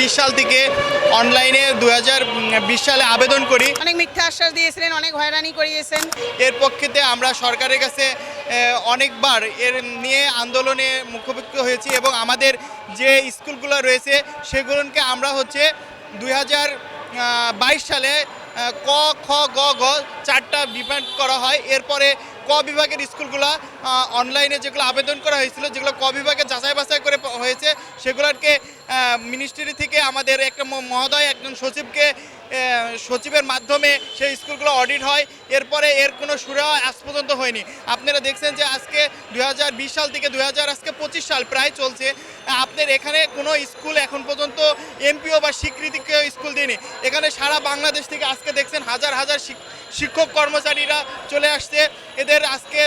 বিশ সাল থেকে অনলাইনে দু বিশ সালে আবেদন করি। অনেক মিথ্যা আশ্বাস দিয়েছিলেন অনেক হয়রানি করিয়েছেন। এর পক্ষেতে আমরা সরকারের কাছে অনেকবার এর নিয়ে আন্দোলনে মুখোমুখি হয়েছি এবং আমাদের যে স্কুলগুলো রয়েছে সেগুলোকে আমরা হচ্ছে দুই হাজার বাইশ সালে ক খ গ ঘ চারটা ডিপেন্ড করা হয়। এরপরে ক বিভাগের স্কুলগুলো অনলাইনে যেগুলো আবেদন করা হয়েছিল যেগুলো ক বিভাগে যাচাই বাছাই করে হয়েছে সেগুলোকে মিনিস্ট্রি থেকে আমাদের একটা মহোদয়, একজন সচিবকে সচিবের মাধ্যমে সেই স্কুলগুলো অডিট হয়। এরপরে এর কোনো সুরা আজ পর্যন্ত হয়নি। আপনারা দেখছেন যে আজকে দু হাজার বিশ সাল থেকে দু হাজার আজকে পঁচিশ সাল প্রায় চলছে। আপনার এখানে কোনো স্কুল এখন পর্যন্ত এমপিও বা স্বীকৃতি কেউ স্কুল দিয়নি। এখানে সারা বাংলাদেশ থেকে আজকে দেখছেন হাজার হাজার শিক্ষক কর্মচারীরা চলে আসছে। এদের আজকে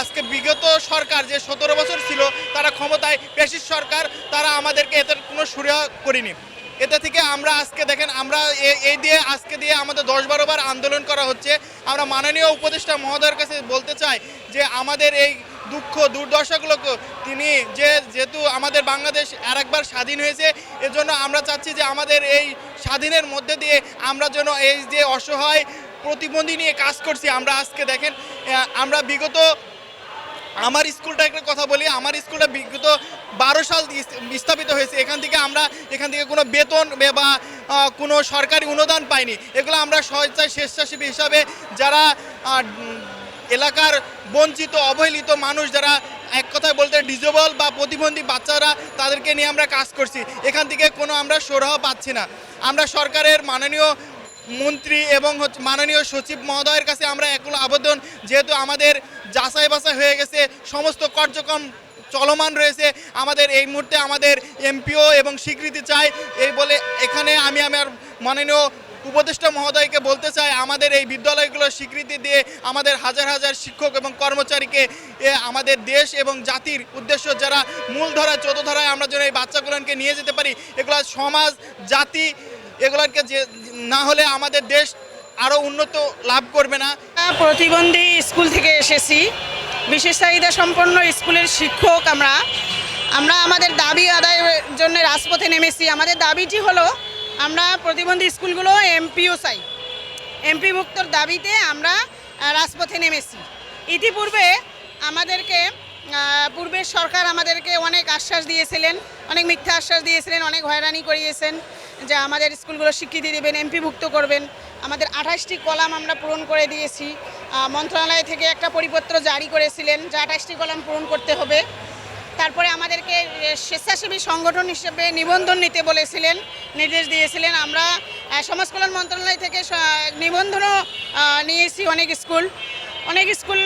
আজকে বিগত সরকার যে সতেরো বছর ছিল, তারা ক্ষমতায় পেশির সরকার, তারা আমাদেরকে এদের কোনো সুরা করিনি। এটা থেকে আমরা আজকে দেখেন, আমরা এই দিয়ে আজকে দিয়ে আমাদের দশ বারো বার আন্দোলন করা হচ্ছে। আমরা মাননীয় উপদেষ্টা মহোদয়ের কাছে বলতে চাই যে আমাদের এই দুঃখ, দুর্দশাগুলোকে তিনি যে, যেহেতু আমাদের বাংলাদেশ আর একবার স্বাধীন হয়েছে, এজন্য আমরা চাচ্ছি যে আমাদের এই স্বাধীনের মধ্যে দিয়ে আমরা যেন এই যে অসহায় প্রতিবন্ধী নিয়ে কাজ করছি, আমরা আজকে দেখেন আমরা বিগত আমার স্কুলটা একটা কথা বলি, আমার স্কুলটা বিগত বারো সাল স্থাপিত হয়েছে। এখান থেকে আমরা, এখান থেকে কোনো বেতন বা কোনো সরকারি অনুদান পাইনি। এগুলো আমরা স্বেচ্ছায়, স্বেচ্ছাসেবী হিসাবে যারা এলাকার বঞ্চিত, অবহেলিত মানুষ যারা এক কথায় বলতে ডিজেবল বা প্রতিবন্ধী বাচ্চারা, তাদেরকে নিয়ে আমরা কাজ করছি। এখান থেকে কোনো আমরা সরহ পাচ্ছি না। আমরা সরকারের মাননীয় মন্ত্রী এবং হচ্ছে মাননীয় সচিব মহোদয়ের কাছে আমরা এগুলো আবেদন, যেহেতু আমাদের যাচাই বাছাই হয়ে গেছে, সমস্ত কার্যক্রম চলমান রয়েছে, আমাদের এই মুহূর্তে আমাদের এমপিও এবং স্বীকৃতি চাই, এই বলে এখানে আমি আমার মাননীয় উপদেষ্টা মহোদয়কে বলতে চাই, আমাদের এই বিদ্যালয়গুলোর স্বীকৃতি দিয়ে আমাদের হাজার হাজার শিক্ষক এবং কর্মচারীকে আমাদের দেশ এবং জাতির উদ্দেশ্য যারা মূলধারা চোদ্ধারায় আমরা যেন এই বাচ্চাগুলোকে নিয়ে যেতে পারি, এগুলো সমাজ, জাতি, এগুলোকে যে না হলে আমাদের দেশ আরও উন্নত লাভ করবে না। প্রতিবন্ধী স্কুল থেকে এসেছি। বিশেষ চাহিদা সম্পন্ন স্কুলের শিক্ষক আমরা। আমরা আমাদের দাবি আদায়ের জন্য রাজপথে নেমেছি। আমাদের দাবিটি হলো, আমরা প্রতিবন্ধী স্কুলগুলো এমপিও চাই। এমপি মুক্তর দাবিতে আমরা রাজপথে নেমেছি। ইতিপূর্বে আমাদেরকে পূর্বের সরকার আমাদেরকে অনেক আশ্বাস দিয়েছিলেন, অনেক মিথ্যা আশ্বাস দিয়েছিলেন, অনেক হয়রানি করিয়েছেন। যে আমাদের স্কুলগুলো স্বীকৃতি দেবেন এমপিভুক্ত করবেন। আমাদের আঠাশটি কলাম আমরা পূরণ করে দিয়েছি। মন্ত্রণালয় থেকে একটা পরিপত্র জারি করেছিলেন যে আঠাশটি কলাম পূরণ করতে হবে। তারপরে আমাদেরকে স্বেচ্ছাসেবী সংগঠন হিসেবে নিবন্ধন নিতে বলেছিলেন, নির্দেশ দিয়েছিলেন। আমরা সমাজ কল্যাণ মন্ত্রণালয় থেকে নিবন্ধনও নিয়েছি অনেক স্কুল। অনেক স্কুল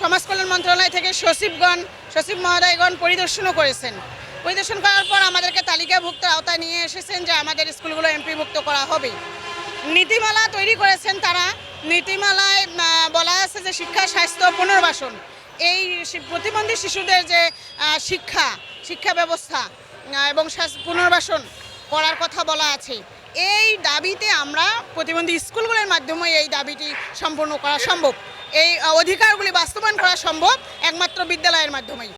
সমাজ কল্যাণ মন্ত্রণালয় থেকে সচিবগণ, সচিব মহোদয়গণ পরিদর্শনও করেছেন। পরিদর্শন করার পর আমাদেরকে তালিকাভুক্ত আওতায় নিয়ে এসেছেন যে আমাদের স্কুলগুলো এমপিভুক্ত করা হবে। নীতিমালা তৈরি করেছেন তারা। নীতিমালায় বলা আছে যে শিক্ষা, স্বাস্থ্য, পুনর্বাসন। এই প্রতিবন্ধী শিশুদের যে শিক্ষা শিক্ষা ব্যবস্থা এবং পুনর্বাসন করার কথা বলা আছে। এই দাবিতে আমরা প্রতিবন্ধী স্কুলগুলোর মাধ্যমে এই দাবিটি সম্পূর্ণ করা সম্ভব। এই অধিকারগুলি বাস্তবায়ন করা সম্ভব একমাত্র বিদ্যালয়ের মাধ্যমেই।